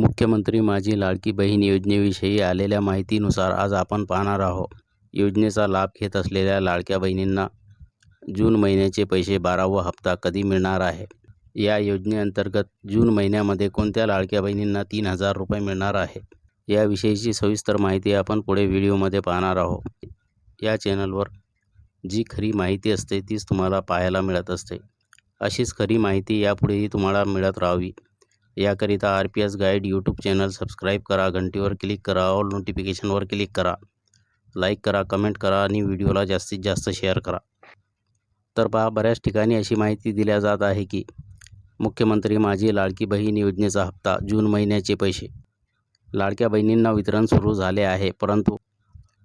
मुख्यमंत्री माझी लाडकी बहीण योजनेविषयी आलेल्या माहितीनुसार आज आपण पाहणार आहोत. योजनेचा लाभ घेत असलेल्या लाडक्या बहिणींना जून महिन्याचे पैसे बारावा हप्ता कधी मिळणार आहे? या योजनेअंतर्गत जून महिन्यामध्ये कोणत्या लाडक्या बहिणींना तीन हजार रुपये मिळणार आहे? याविषयीची सविस्तर माहिती आपण पुढे व्हिडिओमध्ये पाहणार आहोत. या चॅनलवर जी खरी माहिती असते तीच तुम्हाला पाहायला मिळत असते. अशीच खरी माहिती यापुढेही तुम्हाला मिळत राहावी. याकरिता R P S guide YouTube channel subscribe करा घंटीवर क्लिक करा ऑल नोटिफिकेशनवर क्लिक करा. लाईक करा कमेंट करा आणि व्हिडिओला जास्तीत जास्त शेअर करा. तर पहा बऱ्याच ठिकाणी अशी माहिती दिल्या जात आहे की मुख्यमंत्री माझी लाडकी बहीण योजनेचा हप्ता जून महिन्याचे पैसे. लाडक्या बहिणींना वितरण सुरू झाले आहे परंतु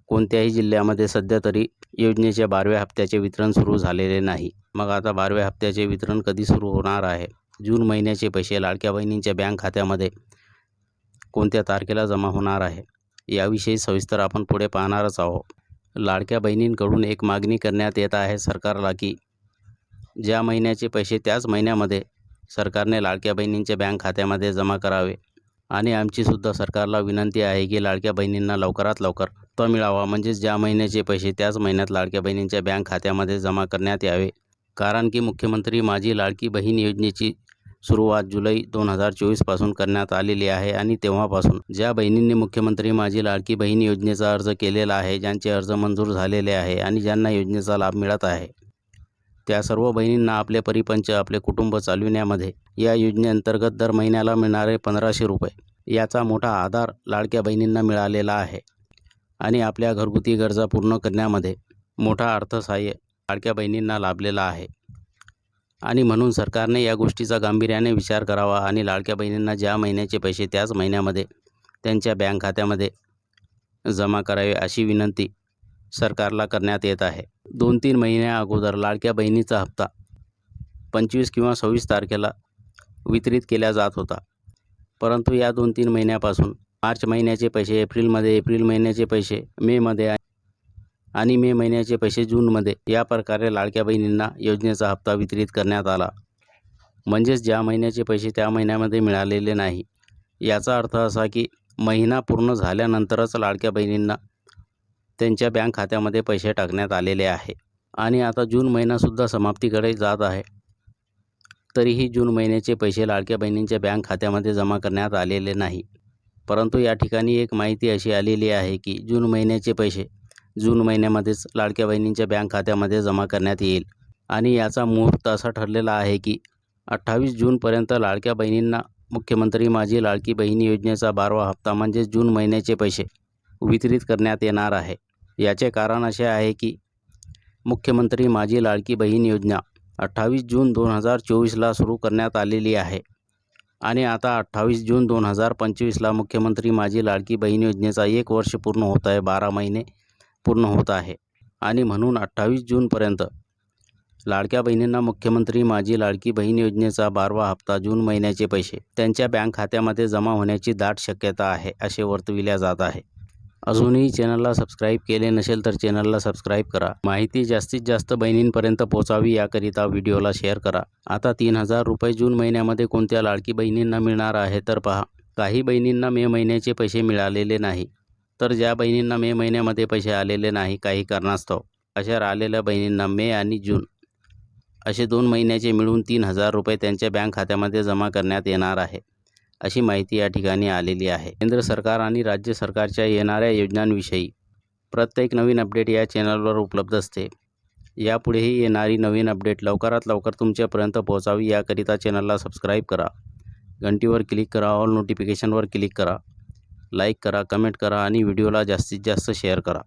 कोणत्याही जिल्ह्यामध्ये सध्या तरी योजनेच्या बारव्या हप्त्याचे वितरण सुरू झालेले नाही. मग आता बारव्या हप्त्याचे वितरण कधी सुरू होणार आहे? जून महिन्याचे पैसे लाडक्या बहिणींच्या बँक खात्यामध्ये कोणत्या तारखेला जमा होणार आहे? याविषयी सविस्तर आपण पुढे पाहणारच आहोत. लाडक्या बहिणींकडून एक मागणी करण्यात येत आहे सरकारला की ज्या महिन्याचे पैसे त्याच महिन्यामध्ये सरकारने लाडक्या बहिणींच्या बँक खात्यामध्ये जमा करावे. आणि आमचीसुद्धा सरकारला विनंती आहे की लाडक्या बहिणींना लवकरात लवकर तो मिळावा. म्हणजेच ज्या महिन्याचे पैसे त्याच महिन्यात लाडक्या बहिणींच्या बँक खात्यामध्ये जमा करण्यात यावे. कारण की मुख्यमंत्री माझी लाडकी बहीण योजनेची सुरुवात जुलै दोन हजार चोवीसपासून करण्यात आलेली आहे आणि तेव्हापासून ज्या बहिणींनी मुख्यमंत्री माझी लाडकी बहीण योजनेचा अर्ज केलेला आहे ज्यांचे अर्ज मंजूर झालेले आहे आणि ज्यांना योजनेचा लाभ मिळत आहे त्या सर्व बहिणींना आपले परिपंच आपले कुटुंब चालविण्यामध्ये या योजनेअंतर्गत दर महिन्याला मिळणारे पंधराशे रुपये याचा मोठा आधार लाडक्या बहिणींना मिळालेला आहे आणि आपल्या घरगुती गरजा पूर्ण करण्यामध्ये मोठा अर्थसहाय्य लाडक्या बहिणींना लाभलेला आहे. आणि म्हणून सरकारने या गोष्टीचा गांभीर्याने विचार करावा आणि लाडक्या बहिणींना ज्या महिन्याचे पैसे त्याच महिन्यामध्ये त्यांच्या बँक खात्यामध्ये जमा करावे अशी विनंती सरकारला करण्यात येत आहे. दोन तीन महिन्या अगोदर लाडक्या बहिणीचा हप्ता पंचवीस किंवा सव्वीस तारखेला वितरित केला जात होता. परंतु या दोन तीन महिन्यापासून मार्च महिन्याचे पैसे एप्रिलमध्ये एप्रिल महिन्याचे पैसे मेमध्ये आणि मे महिन्याचे पैसे जूनमध्ये या प्रकारे लाडक्या बहिणींना योजनेचा हप्ता वितरित करण्यात आला. म्हणजेच ज्या महिन्याचे पैसे त्या महिन्यामध्ये मिळालेले नाही. याचा अर्थ असा की महिना पूर्ण झाल्यानंतरच लाडक्या बहिणींना त्यांच्या बँक खात्यामध्ये पैसे टाकण्यात आलेले आहे. आणि आता जून महिनासुद्धा समाप्तीकडे जात आहे. तरीही जून महिन्याचे पैसे लाडक्या बहिणींच्या बँक खात्यामध्ये जमा करण्यात आलेले नाही. परंतु या ठिकाणी एक माहिती अशी आलेली आहे की जून महिन्याचे पैसे जून महिन्यामध्येच लाडक्या बहिणींच्या बँक खात्यामध्ये जमा करण्यात येईल. आणि याचा मुहूर्त असा ठरलेला आहे की अठ्ठावीस जूनपर्यंत लाडक्या बहिणींना मुख्यमंत्री माझी लाडकी बहीण योजनेचा बारवा हप्ता म्हणजे जून महिन्याचे पैसे वितरित करण्यात येणार आहे. याचे कारण असे आहे की मुख्यमंत्री माझी लाडकी बहीण योजना अठ्ठावीस जून दोन हजार चोवीसला सुरू करण्यात आलेली आहे. आणि आता अठ्ठावीस जून दोन हजार पंचवीसला मुख्यमंत्री माझी लाडकी बहीण योजनेचा एक वर्ष पूर्ण होत आहे बारा महिने. पूर्ण होत आहे. आणि म्हणून अठ्ठावीस जूनपर्यंत लाडक्या बहिणींना मुख्यमंत्री माझी लाडकी बहीण योजनेचा बारवा हप्ता जून महिन्याचे पैसे. त्यांच्या बँक खात्यामध्ये जमा होण्याची दाट शक्यता आहे असे वर्तविल्या जात आहे. अजूनही चॅनलला सबस्क्राईब केले नसेल तर चॅनलला सबस्क्राईब करा. माहिती जास्तीत जास्त बहिणींपर्यंत पोचावी याकरिता व्हिडिओला शेअर करा. आता तीन हजार रुपये जून महिन्यामध्ये कोणत्या लाडकी बहिणींना मिळणार आहे तर पहा. काही बहिणींना मे महिन्याचे पैसे मिळालेले नाही. तर ज्या बहिणींना मे महिन्यामध्ये पैसे आलेले नाही काही कारणास्तव अशा राहिलेल्या बहिणींना मे आणि जून असे दोन महिन्याचे मिळून तीन हजार रुपये त्यांच्या बँक खात्यामध्ये जमा करण्यात येणार आहे अशी माहिती या ठिकाणी आलेली आहे. केंद्र सरकार आणि राज्य सरकारच्या येणाऱ्या योजनांविषयी प्रत्येक नवीन अपडेट या चॅनलवर उपलब्ध असते. यापुढेही येणारी नवीन अपडेट लवकरात लवकर तुमच्यापर्यंत पोहोचावी याकरिता चॅनलला सबस्क्राईब करा. घंटीवर क्लिक करा ऑल नोटिफिकेशनवर क्लिक करा. लाईक करा कमेंट करा आणि व्हिडिओला जास्तीत जास्त शेअर करा.